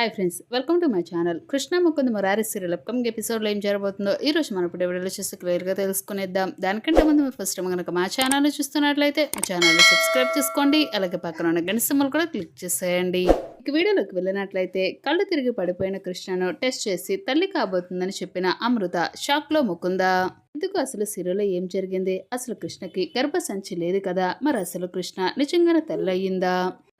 Hi friends welcome to my channel Krishna Mukund Murari serial upcoming ఎపిసోడ్లో ఏం జరగబోతుందో ఈ రోజు మనం ఇప్పుడు వీడియోలో చూస్తే క్లియర్గా తెలుసుకునేద్దాం. దానికంటే ముందు మీరు ఫస్ట్ టైం కనుక మా ఛానల్ని చూస్తున్నట్లయితే మా ఛానల్ని సబ్స్క్రైబ్ చేసుకోండి. అలాగే పక్కన ఉన్న గంట సింబల్ కూడా క్లిక్ చేసేయండి. ఇక వీడియోలోకి వెళ్ళినట్లయితే కళ్ళు తిరిగి పడిపోయిన కృష్ణను టెస్ట్ చేసి తల్లి కాబోతుందని చెప్పిన అమృత షాక్లో ముకుందా. ఎందుకు అసలు సిరిలో ఏం జరిగింది? అసలు కృష్ణకి గర్భసంచి లేదు కదా? మరి అసలు కృష్ణ నిజంగానే తల్లి అయ్యిందా?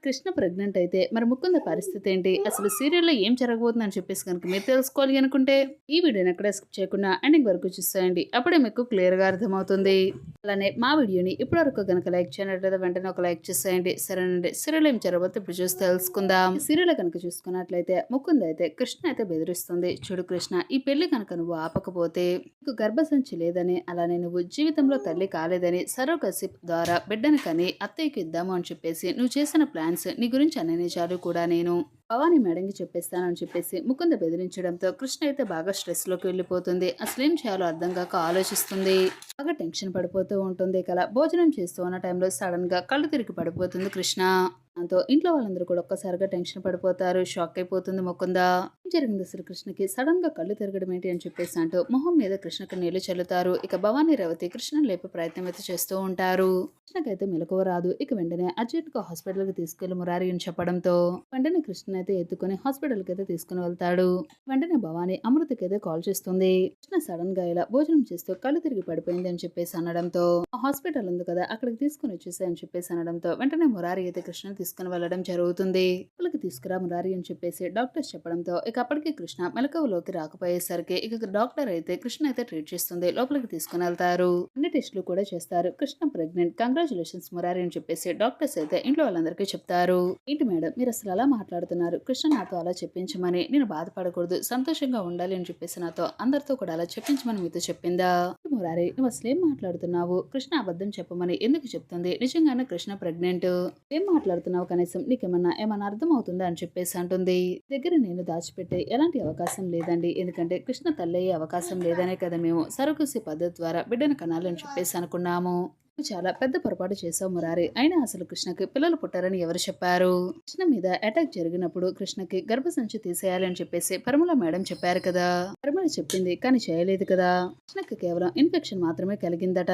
కృష్ణ ప్రెగ్నెంట్ అయితే మరి ముకుంద పరిస్థితి ఏంటి? అసలు సీరియల్లో ఏం జరగబోతుందని చెప్పేసి కనుక మీరు తెలుసుకోవాలి అనుకుంటే ఈ వీడియోని ఎక్కడ స్కిప్ చేయకుండా ఎండింగ్ వరకు చూసేయండి. అప్పుడే మీకు క్లియర్గా అర్థమవుతుంది. అలానే మా వీడియోని ఇప్పటివరకు కనుక లైక్ చేయనట్లయితే వెంటనే ఒక లైక్ చేసేయండి. సరేనండి. సీరియల్ ఏం జరగబోతే ఇప్పుడు చూసి తెలుసుకుందాం. సీరియల్ కనుక చూసుకున్నట్లయితే ముకుంద్ అయితే కృష్ణ అయితే బెదిరిస్తుంది. చూడు కృష్ణ ఈ పెళ్ళి కనుక నువ్వు ఆపకపోతే నీకు గర్భసంచి లేదని అలానే నువ్వు జీవితంలో తల్లి కాలేదని సరోగసిప్ ద్వారా బిడ్డను కని అత్తయ్యకి ఇద్దాము అని చెప్పేసి నువ్వు చేసిన ప్లాన్స్ నీ గురించి అన్ని నిజాలు కూడా నేను. భవానీ మేడంకి చెప్పేస్తానని చెప్పేసి ముకుంద బెదిరించడంతో కృష్ణ అయితే బాగా స్ట్రెస్లోకి వెళ్ళిపోతుంది. అసలు ఏం చేయాలో అర్థం కాక ఆలోచిస్తుంది. బాగా టెన్షన్ పడిపోతూ ఉంటుంది కల భోజనం చేస్తూ ఉన్న టైంలో సడన్గా కళ్ళు తిరిగి పడిపోతుంది కృష్ణ. దాంతో ఇంట్లో వాళ్ళందరూ కూడా ఒక్కసారిగా టెన్షన్ పడిపోతారు షాక్ అయిపోతుంది ముకుంద. జరిగింది అసలు కృష్ణకి? సడన్గా కళ్ళు తిరగడం ఏంటి అని చెప్పేసి అంటూ మొహం మీద కృష్ణకి నీళ్ళు చల్లుతారు. ఇక భవానీ రేవతి కృష్ణను లేపే ప్రయత్నం అయితే చేస్తూ ఉంటారు. కృష్ణకైతే మెలకువ రాదు. ఇక వెంటనే అర్జెంట్గా హాస్పిటల్కి తీసుకెళ్ళి మురారి అని చెప్పడంతో వెంటనే కృష్ణ అయితే ఎత్తుకుని హాస్పిటల్కి అయితే తీసుకుని వెళ్తాడు. వెంటనే భవానీ అమృతకి అయితే కాల్ చేస్తుంది. కృష్ణ సడన్గా ఇలా భోజనం చేస్తూ కళ్ళు తిరిగి పడిపోయింది అని చెప్పేసి అనడంతో ఆ హాస్పిటల్ ఉంది కదా అక్కడికి తీసుకుని వచ్చేసాయని చెప్పేసి అనడంతో వెంటనే మురారి అయితే కృష్ణ తీసుకుని వెళ్ళడం జరుగుతుంది. వాళ్ళకి తీసుకురా మురారి అని చెప్పేసి డాక్టర్స్ చెప్పడంతో ఇక అప్పటికి కృష్ణ మెలకువలోకి రాకపోయేసరికి ఇక డాక్టర్ అయితే కృష్ణ అయితే ట్రీట్ చేస్తుంది. లోపలికి తీసుకుని వెళ్తారు. అన్ని టెస్టులు కూడా చేస్తారు. కృష్ణ ప్రెగ్నెంట్. కంగ్రాచులేషన్స్ మురారి అని చెప్పేసి డాక్టర్స్ అయితే ఇంట్లో వాళ్ళందరికీ చెప్తారు. ఏంటి మేడం? మీరు అసలు అలా మాట్లాడుతున్నారు? కృష్ణ నాతో అలా చెప్పించమని నేను బాధపడకూడదు. సంతోషంగా ఉండాలి అని చెప్పేసి నాతో అందరితో కూడా అలా చెప్పించమని మీతో చెప్పిందా? మురారి? నువ్వు అసలు ఏం మాట్లాడుతున్నావు? కృష్ణ అబద్ధం చెప్పమని ఎందుకు చెప్తుంది? నిజంగానే కృష్ణ ప్రెగ్నెంట్? ఏం మాట్లాడుతున్నావు? కనీసం నీకేమన్నా ఏమన్నా అర్థం అవుతుందా అని చెప్పేసి అంటుంది. దగ్గర నేను దాచిపెట్టే ఎలాంటి అవకాశం లేదండి. ఎందుకంటే కృష్ణ తల్లయ్యే అవకాశం లేదనే కదా మేము సరుకుసి పద్ధతి ద్వారా బిడ్డను కనాలని చెప్పేసి అనుకున్నాము. చాలా పెద్ద పొరపాటు చేసావు మురారి. అయినా అసలు కృష్ణకి పిల్లలు పుట్టారని ఎవరు చెప్పారు? కృష్ణ మీద అటాక్ జరిగినప్పుడు కృష్ణకి గర్భసంచి తీసేయాలని చెప్పేసి పరమల మేడం చెప్పారు కదా. పరమల చెప్పింది కానీ చేయలేదు కదా. కృష్ణకి కేవలం ఇన్ఫెక్షన్ మాత్రమే కలిగిందట.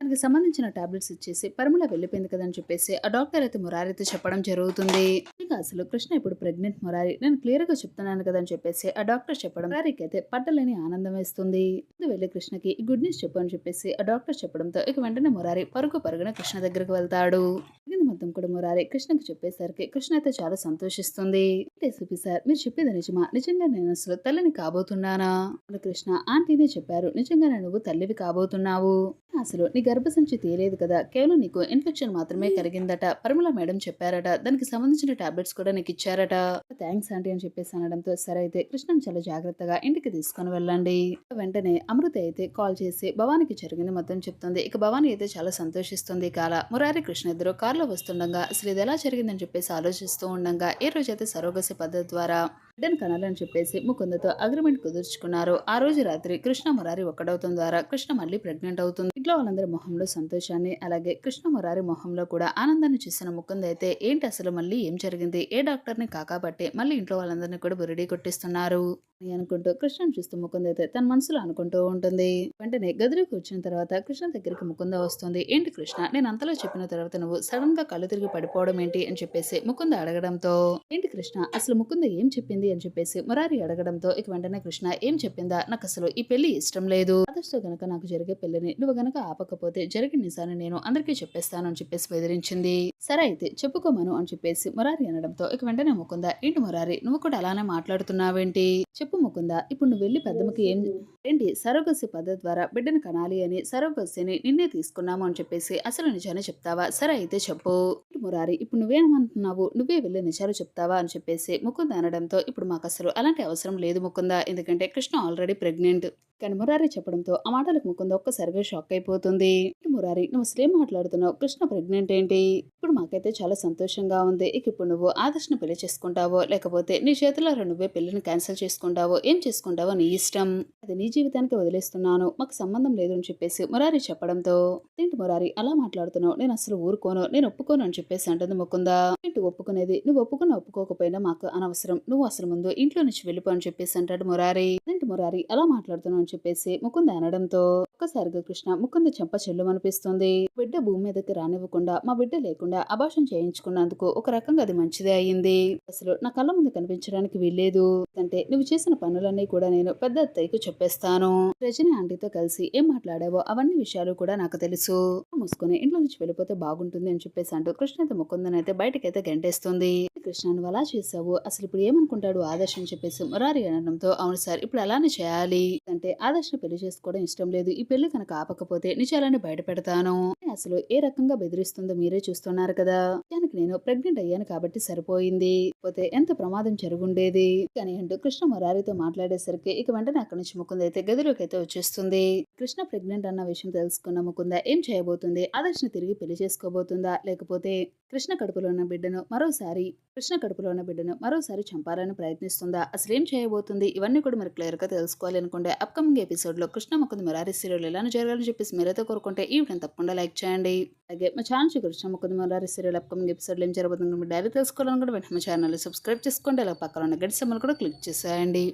దానికి సంబంధించిన టాబ్లెట్స్ ఇచ్చేసి పరిమళ వెళ్ళిపోయింది కదా అని చెప్పేసి ఆ డాక్టర్ అయితే మురారితో చెప్పడం జరుగుతుంది. ఇక అసలు కృష్ణ ఇప్పుడు ప్రెగ్నెంట్ మురారి. నేను క్లియర్గా చెప్తున్నాను కదా అని చెప్పేసి ఆ డాక్టర్ చెప్పడం మురారికి అయితే పట్టలేని ఆనందం వేస్తుంది. ముందు వెళ్ళి కృష్ణకి ఈ గుడ్ న్యూస్ చెప్పని చెప్పేసి ఆ డాక్టర్ చెప్పడంతో ఇక వెంటనే మురారి పరుగు పరుగున కృష్ణ దగ్గరకు వెళ్తాడు. ఇది మొత్తం కూడా మురారి కృష్ణకి చెప్పేసరికి కృష్ణ అయితే చాలా సంతోషిస్తుంది. ఏసీపీ సార్ మీరు చెప్పేది నిజమా? నిజంగా నేను అసలు తల్లిని కాబోతున్నానా? అవును కృష్ణ ఆంటీనే చెప్పారు. నిజంగానే నువ్వు తల్లివి కాబోతున్నావు. అసలు నీ గర్భసంచి తీయలేదు కదా. కేవలం నీకు ఇన్ఫెక్షన్ మాత్రమే కలిగిందట. పరిమళ మేడం చెప్పారట. దానికి సంబంధించిన టాబ్లెట్స్ కూడా నీకు ఇచ్చారట. థ్యాంక్స్ ఆంటీ అని చెప్పేసి అనడంతో సరే అయితే కృష్ణని చాలా జాగ్రత్తగా ఇంటికి తీసుకుని వెళ్ళండి. వెంటనే అమృత అయితే కాల్ చేసి భవానికి జరిగింది మొత్తం చెప్తుంది. ఇక భవాని అయితే చాలా సంతోషిస్తుంది. కాల మురారి కృష్ణ ఇద్దరు కారులో వస్తుండగా అసలు ఇది ఎలా జరిగిందని చెప్పేసి ఆలోచిస్తూ ఉండగా ఏ రోజైతే సరోగసి పద్ధతి ద్వారా బిడ్డను కనాలని చెప్పేసి ముకుందతో అగ్రిమెంట్ కుదుర్చుకున్నారు. ఆ రోజు రాత్రి కృష్ణ మురారి ఒక్కడవటం ద్వారా కృష్ణ మళ్ళీ ప్రెగ్నెంట్ అవుతుంది. ఇంట్లో వాళ్ళందరి మొహంలో సంతోషాన్ని అలాగే కృష్ణ మురారి మొహంలో కూడా ఆనందాన్ని చూసిన ముకుంద అయితే ఏంటి అసలు మళ్ళీ ఏం జరిగింది? ఏ డాక్టర్ని కాకాబట్టి మళ్ళీ ఇంట్లో వాళ్ళందరినీ కూడా బురిడి కొట్టిస్తున్నారు అని అనుకుంటూ కృష్ణను చూస్తూ ముకుంద అయితే తన మనసులో అనుకుంటూ ఉంటుంది. వెంటనే గదిలోకి వచ్చిన తర్వాత కృష్ణ దగ్గరికి ముకుంద వస్తుంది. ఏంటి కృష్ణ నేను అంతలో చెప్పిన తర్వాత నువ్వు సడన్గా కళ్ళు తిరిగి పడిపోవడం ఏంటి అని చెప్పేసి ముకుంద అడగడంతో ఏంటి కృష్ణ అసలు ముకుంద ఏం చెప్పింది అని చెప్పేసి మురారి అడగడంతో ఇక వెంటనే కృష్ణ ఏం చెప్పిందా? నాకు అసలు ఈ పెళ్ళి ఇష్టం లేదు. ఆదర్శతో గనక నాకు జరిగే పెళ్ళిని నువ్వు గనక ఆపకపోతే జరిగిన నిజాన్ని నేను అందరికీ చెప్పేస్తాను అని చెప్పేసి బెదిరించింది. సరే అయితే చెప్పుకోమను అని చెప్పేసి మురారి అనడంతో ఇక వెంటనే ముకుంద ఏంటి మురారి నువ్వు కూడా అలానే మాట్లాడుతున్నావేంటి? చెప్పు ముకుంద ఇప్పుడు నువ్వు వెళ్ళి పెద్దమ్మకి ఏం ఏంటి సరోగసి పద్ధతి ద్వారా బిడ్డను కనాలి అని సరోగసిని నిన్నే తీసుకున్నాము అని చెప్పేసి అసలు నిజాన్ని చెప్తావా? సరే అయితే చెప్పు. మురారి ఇప్పుడు నువ్వేమంటున్నావు నువ్వే వెళ్ళి నిజాలు చెప్తావా? అని చెప్పేసి ముకుంద అనడంతో ఇప్పుడు మాకు అసలు అలాంటి అవసరం లేదు ముకుంద ఎందుకంటే కృష్ణ ఆల్రెడీ ప్రెగ్నెంట్ కానీ మురారి చెప్పడంతో ఆ మాటలకు ముకుంద ఒక్కసారిగా షాక్ అయిపోతుంది. మురారి నువ్వు అసలు మాట్లాడుతున్నావు? కృష్ణ ప్రెగ్నెంట్ ఏంటి? ఇప్పుడు మాకైతే చాలా సంతోషంగా ఉంది. ఇక ఇప్పుడు నువ్వు ఆదర్శను పెళ్ళి చేసుకుంటావో లేకపోతే నీ చేతిలో నువ్వే పెళ్ళిని క్యాన్సిల్ చేసుకుంటావో ఏం చేసుకుంటావో నీ ఇష్టం. అది నీ జీవితానికి వదిలేస్తున్నాను. మాకు సంబంధం లేదు అని చెప్పేసి మురారి చెప్పడంతో ఏంటి మురారి అలా మాట్లాడుతున్నావు? నేను అసలు ఊరుకోను. నేను ఒప్పుకోను అని చెప్పేసి అంటుంది ముకుంద. ఏంటి ఒప్పుకునేది? నువ్వు ఒప్పుకున్న ఒప్పుకోకపోయినా మాకు అనవసరం. నువ్వు అసలు ముందు ఇంట్లో నుంచి వెళ్ళిపో అని చెప్పేసి అంటాడు మురారి. మురారి అలా మాట్లాడుతున్నావు అని చెప్పేసి ముకుంద అనడంతో ఒక్కసారిగా కృష్ణ ముకుంద చెంప చెల్లుమనిపిస్తుంది. బిడ్డ భూమి మీదకి రానివ్వకుండా మా బిడ్డ లేకుండా అభాషం చేయించుకున్నందుకు ఒక రకంగా అది మంచిదే అయింది. అసలు నా కళ్ళ ముందు కనిపించడానికి వీల్లేదు. అంటే నువ్వు చేసిన పనులన్నీ కూడా నేను పెద్ద అత్తయ్యకు చెప్పేస్తాను. రజని ఆంటీతో కలిసి ఏం మాట్లాడావో అవన్నీ విషయాలు కూడా నాకు తెలుసు. మూసుకొని ఇంట్లో నుంచి వెళ్ళిపోతే బాగుంటుంది అని చెప్పేసి అంటూ కృష్ణ అయితే ముకుందని అయితే బయటకైతే గంటేస్తుంది. కృష్ణ నువ్వు అలా చేసావు అసలు ఇప్పుడు ఏమనుకుంటాడు ఆదర్శ్? అని చెప్పేసి మురారి అనడంతో అవును సార్ ఇప్పుడు అలానే చేయాలి. అంటే ఆదర్శ్ పెళ్ళి చేసుకోవడం ఇష్టం లేదు. పెళ్ళి కనుక ఆపకపోతే నిజాలని బయటపెడతాను. అసలు ఏ రకంగా బెదిరిస్తుందో మీరే చూస్తున్నారు కదా. దానికి నేను ప్రెగ్నెంట్ అయ్యాను కాబట్టి సరిపోయింది. పోతే ఎంత ప్రమాదం జరుగుండేది? కానీ అంటూ కృష్ణ మురారితో మాట్లాడేసరికి ఇక వెంటనే అక్కడి నుంచి ముకుంద అయితే గదిలోకి అయితే వచ్చేస్తుంది. కృష్ణ ప్రెగ్నెంట్ అన్న విషయం తెలుసుకున్న ముకుంద ఏం చేయబోతుంది? ఆదర్శని తిరిగి పెళ్ళి చేసుకోబోతుందా? లేకపోతే కృష్ణ కడుపులో ఉన్న బిడ్డను మరోసారి కృష్ణ కడుపులో ఉన్న బిడ్డను మరోసారి చంపాలని ప్రయత్నిస్తుందా? అసలు ఏం చేయబోతుంది? ఇవన్నీ కూడా మీరు క్లియర్గా తెలుసుకోవాలి అనుకుంటే అప్కమింగ్ ఎపిసోడ్లో కృష్ణ ముకుంద మురారి సీరియల్ ఎలా జరగాలని చెప్పేసి మీరైతే కోరుకుంటే ఈ వీడియోని తప్పకుండా లైక్ చేయండి. అలాగే మా channel Krishna Mukunda Murari serial upcoming episode ఏం జరగబోతుంది మీరు డైరీ తెలుసుకోవాలని కూడా వెంటనే మా ఛానల్ సబ్స్క్రైబ్ చేసుకోండి. అలా పక్కన ఉన్న గడి సమ్మలు కూడా క్లిక్ చేసేయండి.